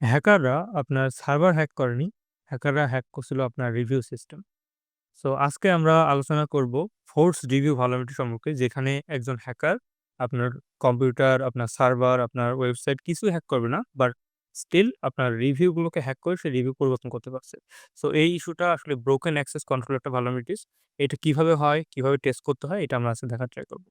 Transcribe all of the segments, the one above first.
হ্যাকাররা আপনার server hack করেনি। হ্যাকাররা hack করছিল আপনার রিভিউ সিস্টেম। সো আজকে আমরা আলোচনা করব ফোর্স রিভিউ ভালনারেবিলিটি সম্পর্কে যেখানে একজন হ্যাকার আপনার কম্পিউটার, আপনার সার্ভার, আপনার ওয়েবসাইট কিছু হ্যাক করবে না। বাট স্টিল আপনার রিভিউ গুলোকে হ্যাক করে সে রিভিউ পরিবর্তন করতে পারছে। সো এই ইস্যুটা আসলে ব্রোকেন অ্যাক্সেস কন্ট্রোল একটা ভালনারেবিলিটিস। এটা কীভাবে হয়, কীভাবে টেস্ট করতে হয় এটা আমরা আজকে দেখার ট্রাই করব।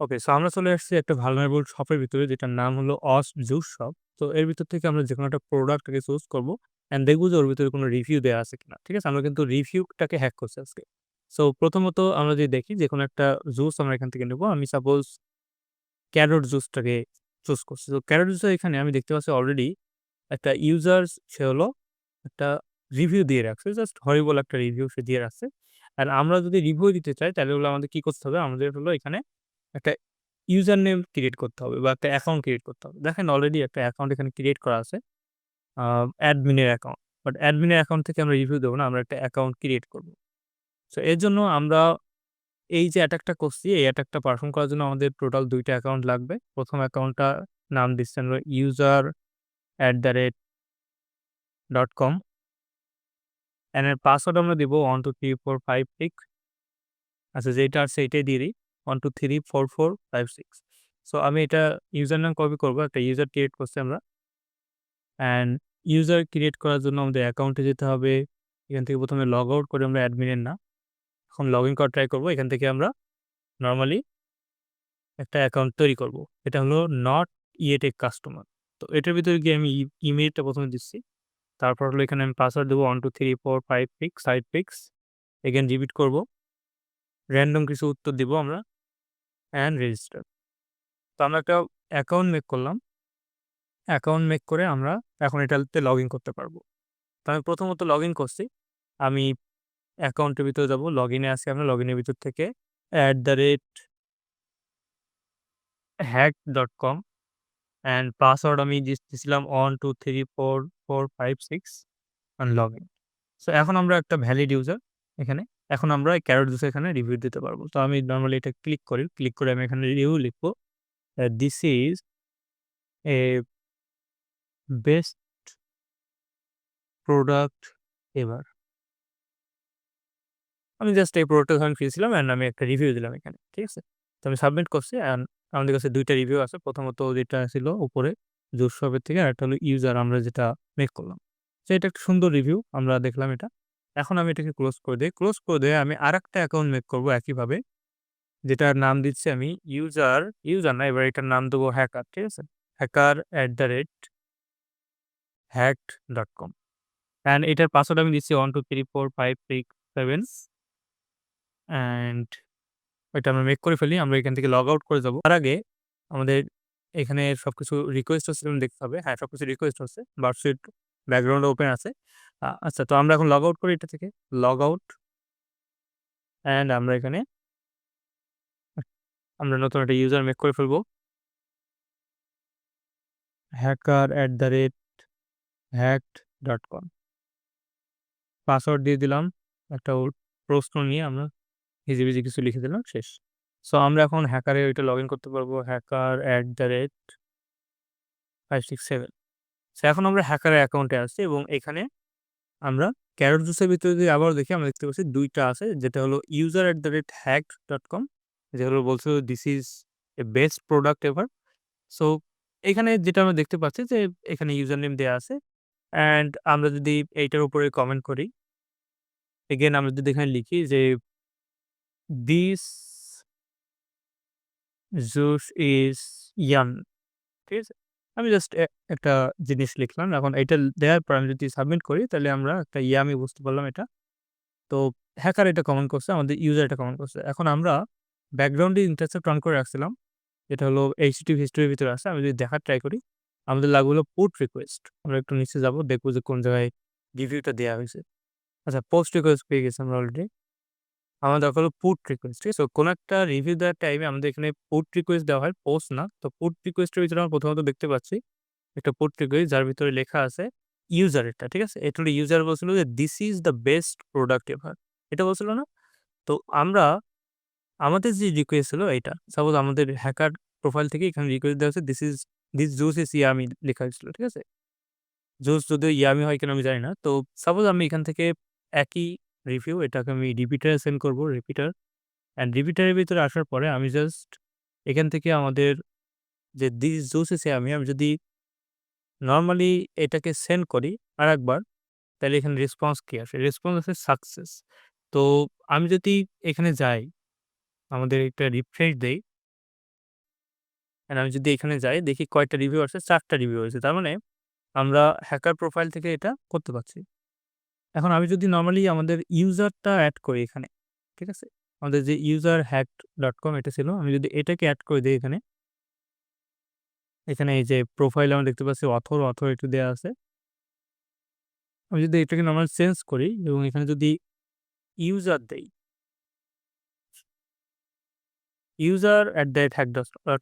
ওকে, সো আমরা চলে আসছি একটা ভালনারেবল শপের ভিতরে যেটার নাম হলো অস জুস শপ। তো এর ভিতর থেকে আমরা যেকোনো একটা প্রোডাক্টকে চুজ করব অ্যান্ড দেখব যে ওর ভিতরে কোনো রিভিউ দেওয়া আছে কিনা। ঠিক আছে? আমরা কিন্তু রিভিউটাকে হ্যাক করছি আজকে। সো প্রথমত আমরা যদি দেখি যে কোনো একটা জুস আমরা এখান থেকে নেব আমি সাপোজ ক্যারট জুসটাকে চুজ করছি। তো ক্যারট জুসের এখানে আমি দেখতে পাচ্ছি অলরেডি একটা ইউজার্স সে হলো একটা রিভিউ দিয়ে রাখছে। জাস্ট হরিবল একটা রিভিউ সে দিয়ে রাখছে। আর আমরা যদি রিভিউ দিতে চাই তাহলে হলো আমাদের কি করতে হবে? আমাদের হলো এখানে একটা ইউজার নেম ক্রিয়েট করতে হবে বা একটা অ্যাকাউন্ট ক্রিয়েট করতে হবে। দেখেন অলরেডি একটা অ্যাকাউন্ট এখানে ক্রিয়েট করা আছে। অ্যাডমিনের অ্যাকাউন্ট। বাট অ্যাডমিনের অ্যাকাউন্ট থেকে আমরা রিভিউ দেবো না। আমরা একটা অ্যাকাউন্ট ক্রিয়েট করব। সো এর জন্য আমরা এই যে অ্যাটাকটা করছি, এই অ্যাটাকটা পারফর্ম করার জন্য আমাদের টোটাল দুইটা অ্যাকাউন্ট লাগবে। প্রথম অ্যাকাউন্টটার নাম দিচ্ছি আমরা user@com অ্যান্ড এর পাসওয়ার্ড আমরা দিব 123456 আচ্ছা যেটা আছে এটাই দিয়ে দিই। 123445 সো আমি এটা ইউজার নাম কপি করব, একটা ইউজার ক্রিয়েট করছি আমরা। অ্যান্ড ইউজার ক্রিয়েট করার জন্য আমাদের অ্যাকাউন্টে যেতে হবে। এখান থেকে প্রথমে লগ আউট করে আমরা অ্যাডমিনের না। এখন লগ ইন করার ট্রাই করব। এখান থেকে আমরা নর্মালি একটা অ্যাকাউন্ট তৈরি করব। এটা হলো নট ইয়েট কাস্টমার। তো এটার ভিতরে গিয়ে আমি ই ইমেইলটা ১ম এ দিচ্ছি। তারপর হলো এখানে আমি পাসওয়ার্ড দেব 123456 সাইড পিক্স এগেইন রিপিট করব। র‍্যান্ডম কিছু উত্তর দিব আমরা। And register. তো আমরা একটা অ্যাকাউন্ট মেক করলাম। অ্যাকাউন্ট মেক করে আমরা এখন এটাতে লগ ইন করতে পারব তো আমি প্রথমত লগ ইন করছি। আমি অ্যাকাউন্টের ভিতরে যাব। লগ ইনে আছি আমরা। লগ ইনের ভিতর থেকে at the rate hack dot com and password আমি দিয়েছিলাম one two three four four five six and log in so এখন আমরা একটা ভ্যালিড ইউজার এখানে। এখন আমরা ক্যারট জুস এখানে রিভিউ দিতে পারব তো আমি নর্মালি এটা ক্লিক করি। ক্লিক করে আমি এখানে রিভিউ লিখব। This is a best product ever. আমি জাস্ট এই প্রোডাক্টটা ধরেন কিনছিলাম অ্যান্ড আমি একটা রিভিউ দিলাম এখানে। ঠিক আছে? তো আমি সাবমিট করছি অ্যান্ড আমাদের কাছে দুইটা রিভিউ আছে। প্রথমত যেটা ছিল উপরে জুস শপের থেকে আরেকটা হলো ইউজার আমরা যেটা মেক করলাম। তো এটা একটা সুন্দর রিভিউ। আমরা দেখলাম এটা। এখন আমি এটাকে ক্লোজ করে দেই। ক্লোজ করে দিয়ে আমি আরেকটা অ্যাকাউন্ট মেক করব একইভাবে। যেটার নাম দিচ্ছি আমি ইউজার, ইউজার না এবার এটার নাম দেবো হ্যাকার। ঠিক আছে? Hacker at the rate hack dot com and এটার পাসওয়ার্ড আমি দিচ্ছি 123456 অ্যান্ড এটা আমরা মেক করে ফেলি। আমরা এখান থেকে লগ আউট করে যাব তার আগে আমাদের এখানে সবকিছু রিকোয়েস্ট হচ্ছে দেখতে হবে। হ্যাঁ, সবকিছু রিকোয়েস্ট হচ্ছে। বার্কশিট ব্যাকগ্রাউন্ডে ওপেন আছে। আচ্ছা তো আমরা এখন লগ আউট করি এটা থেকে। লগ আউট অ্যান্ড আমরা এখানে আমরা নতুন একটা ইউজার মেক করে ফেলব। কম পাসওয়ার্ড দিয়ে দিলাম। একটা প্রশ্ন নিয়ে আমরা হিজিবিজি কিছু লিখে দিলাম, শেষ। সো আমরা এখন হ্যাকারে ওইটা লগইন করতে পারব hacker at the rate five six hacker@567 so এখন আমরা হ্যাকারের অ্যাকাউন্টে আসছি এবং এখানে আমরা ক্যারট জুসের ভিতরে যদি আবার দেখি, আমরা দেখতে পাচ্ছি দুইটা আছে। যেটা হলো user@hacked.com যেগুলো বলছিল this is a best product ever. So এখানে যেটা আমরা দেখতে পাচ্ছি যে এখানে ইউজার নেম দেওয়া আছে। অ্যান্ড আমরা যদি এইটার উপরে কমেন্ট করি এগেন আমরা যদি এখানে লিখি যে দিস জুস ইজ ইয়াম। ঠিক আছে? আমি জাস্ট একটা জিনিস লিখলাম। এখন এটা দেওয়ার পর আমি যদি সাবমিট করি তাহলে আমরা একটা ইয়ামি বুঝতে পারলাম এটা। তো হ্যাকার এটা কমেন্ট করছে, আমাদের ইউজার এটা কমেন্ট করছে। এখন আমরা ব্যাকগ্রাউন্ডে ইন্টারসেপ্ট অন করে রাখছিলাম। যেটা হলো এইচটিটিপি হিস্টরির ভিতরে আছে। আমি যদি দেখার ট্রাই করি, আমাদের লাগবে হলো পুট রিকোয়েস্ট। আমরা একটু নিচে যাব, দেখব যে কোন জায়গায় রিভিউটা দেওয়া হয়েছে আচ্ছা পোস্ট রিকোয়েস্ট পেয়ে গেছি আমরা অলরেডি। আমার দরকার হলো পুট রিকোয়েস্ট। ঠিক আছে? তো কোনো একটা রিভিউ দেওয়ার টাইমে আমাদের এখানে পুট রিকোয়েস্ট দেওয়া হয়, পোস্ট না। তো পুট রিকোয়েস্টের ভিতরে আমরা প্রথমত দেখতে পাচ্ছি একটা পুট রিকোয়েস্ট যার ভিতরে লেখা আছে ইউজারেরটা। ঠিক আছে? এটা হলো ইউজার বলছিল যে this is the best product ever. এটা বলছিল না? তো আমরা আমাদের যে রিকোয়েস্ট ছিল এটা সাপোজ আমাদের হ্যাকার প্রোফাইল থেকে এখানে রিকোয়েস্ট দেওয়া হচ্ছে this is this juice is yummy লেখা হয়েছিল। ঠিক আছে? জুস যদিও ইয়ামি হয় কিনা আমি জানি না। তো সাপোজ আমি এখান থেকে একই রিভিউ এটাকে আমি রিপিটারে সেন্ড করব রিপিটার। অ্যান্ড রিপিটারের ভিতরে আসার পরে আমি জাস্ট এখান থেকে আমাদের যে দিস জুস ইস ইয়ামি আমি যদি নর্মালি এটাকে সেন্ড করি আর একবার তাহলে এখানে রেসপন্স কি আসে? রেসপন্স আসে সাকসেস। তো আমি যদি এখানে যাই, আমাদের একটা রিফ্রেশ দেই অ্যান্ড আমি যদি এখানে যাই দেখি কয়টা রিভিউ আসছে ৪ টা রিভিউ হয়েছে। তার মানে আমরা হ্যাকার প্রোফাইল থেকে এটা করতে পারছি। এখন আমি যদি নর্মালি আমাদের ইউজারটা অ্যাড করি এখানে, ঠিক আছে? আমাদের যে ইউজার hacked ডট কম এটা ছিল। আমি যদি এটাকে অ্যাড করে দিই এখানে এখানে এই যে প্রোফাইল আমরা দেখতে পাচ্ছি অথর, অথর একটু দেওয়া আছে। আমি যদি এটাকে নর্মাল চেঞ্জ করি এবং এখানে যদি ইউজার দেই user at the hack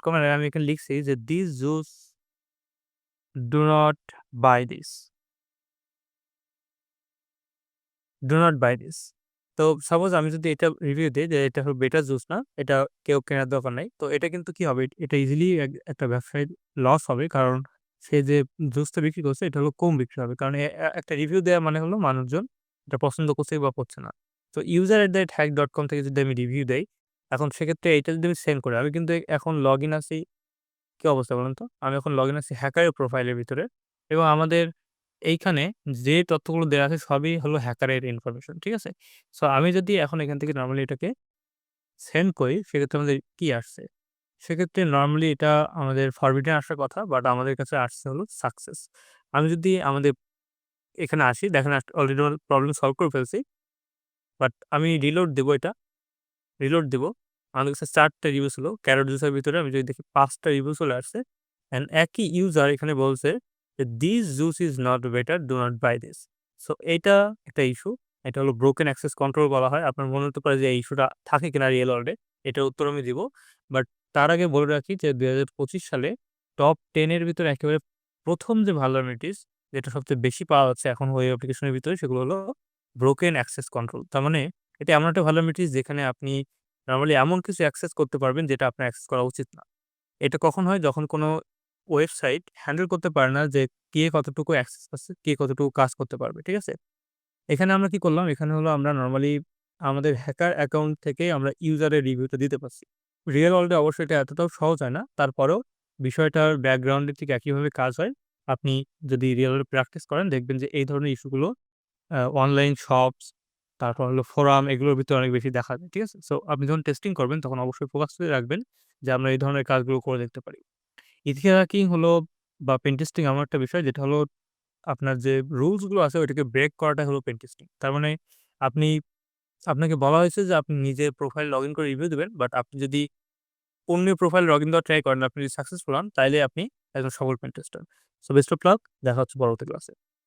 com এর আমি এখানে লিখছি যে this juice do not buy this. Do not buy this. তো সাপোজ আমি যদি এটা রিভিউ দিই যে এটা হলো বেটার জুস না, এটা কেউ কেনার দরকার নাই। তো এটা কিন্তু কি হবে? এটা ইজিলি একটা ব্যবসায়ীর লস হবে। কারণ সে যে জুসটা বিক্রি করছে এটা হলো কম বিক্রি হবে। কারণ একটা রিভিউ দেওয়া মানে হলো মানুষজন এটা পছন্দ করছে বা করছে না। তো user at that hack dot com থেকে যদি আমি রিভিউ দেই, এখন সেক্ষেত্রে এইটা যদি আমি সেন্ড করি, আমি কিন্তু এখন লগ ইন আছি কী অবস্থা বলুন তো? আমি এখন লগ ইন আছি হ্যাকারের প্রোফাইলের ভিতরে এবং আমাদের এইখানে যে তথ্যগুলো দেওয়া আছে সবই হলো হ্যাকারের ইনফরমেশন। ঠিক আছে? সো আমি যদি এখন এখান থেকে নর্মালি এটাকে সেন্ড করি, সেক্ষেত্রে আমাদের কি আসছে? সেক্ষেত্রে নর্মালি এটা আমাদের ফরবিডেন আসার কথা বাট আমাদের কাছে আসছে হলো সাকসেস। আমি যদি আমাদের এখানে আসি, দেখেন অলরেডি প্রবলেম সলভ করে ফেলছি। বাট আমি রিলোড দেবো এটা। রিলোড দেবো আমাদের কাছে ৪ টা রিভিউ ছিল। ক্যারট জুসের ভিতরে আমি যদি দেখি ৫ টা রিভিউ চলে আসছে। অ্যান্ড একই ইউজার এখানে বলছে this juice is not better, do not buy this. So এইটা একটা ইস্যু। এটা হলো ব্রোকেন অ্যাক্সেস কন্ট্রোল বলা হয়। আপনার মনে হতে পারে যে এই ইস্যুটা থাকে কিনা রিয়েল ওয়ার্ল্ড। এটার উত্তর আমি দিব। বাট তার আগে বলে রাখি যে ২০২৫ সালে টপ টেনের ভিতরে একেবারে প্রথম যে ভালনারেবিলিটিস যেটা সবচেয়ে বেশি পাওয়া যাচ্ছে এখন ওয়েব অ্যাপ্লিকেশনের ভিতরে সেগুলো হলো ব্রোকেন অ্যাক্সেস কন্ট্রোল। তার মানে এটা এমন একটা ভালনারেবিলিটিস যেখানে আপনি নর্মালি এমন কিছু অ্যাক্সেস করতে পারবেন যেটা আপনার অ্যাক্সেস করা উচিত না। এটা কখন হয়? যখন কোনো ওয়েবসাইট হ্যান্ডেল করতে পারে না যে কে কতটুকু অ্যাক্সেস পাচ্ছে, কে কতটুকু কাজ করতে পারবে। ঠিক আছে? এখানে আমরা কি করলাম? এখানে হলো আমরা নর্মালি আমাদের হ্যাকার অ্যাকাউন্ট থেকে আমরা ইউজারের রিভিউটা দিতে পারছি। রিয়েল ওয়ার্ল্ড অবশ্যই এটা এতটাও সহজ হয় না। তারপরেও বিষয়টার ব্যাকগ্রাউন্ড এর ঠিক একইভাবে কাজ হয়। আপনি যদি রিয়েল ওয়ার্ল্ড প্র্যাকটিস করেন দেখবেন যে এই ধরনের ইস্যুগুলো অনলাইন শপস, তারপর হলো ফোরাম এগুলোর ভিতরে অনেক বেশি দেখা যায়। ঠিক আছে? সো আপনি যখন টেস্টিং করবেন তখন অবশ্যই ফোকাস করে রাখবেন যে আমরা এই ধরনের কাজগুলো করে দেখতে পারি। ইথিকাল হ্যাকিং হলো বা পেন টেস্টিং এমন একটা বিষয় যেটা হলো আপনার যে রুলসগুলো আছে ওইটাকে ব্রেক করাটাই হলো পেন টেস্টিং। তার মানে আপনি আপনাকে বলা হয়েছে যে আপনি নিজের প্রোফাইল লগ ইন করে রিভিউ দেবেন বাট আপনি যদি অন্য প্রোফাইল লগ ইন দেওয়ার ট্রাই করেন, আপনি যদি সাকসেসফুল হন তাইলে আপনি একজন সফল pen tester. So best of luck. দেখা হচ্ছে পরবর্তী ক্লাসে।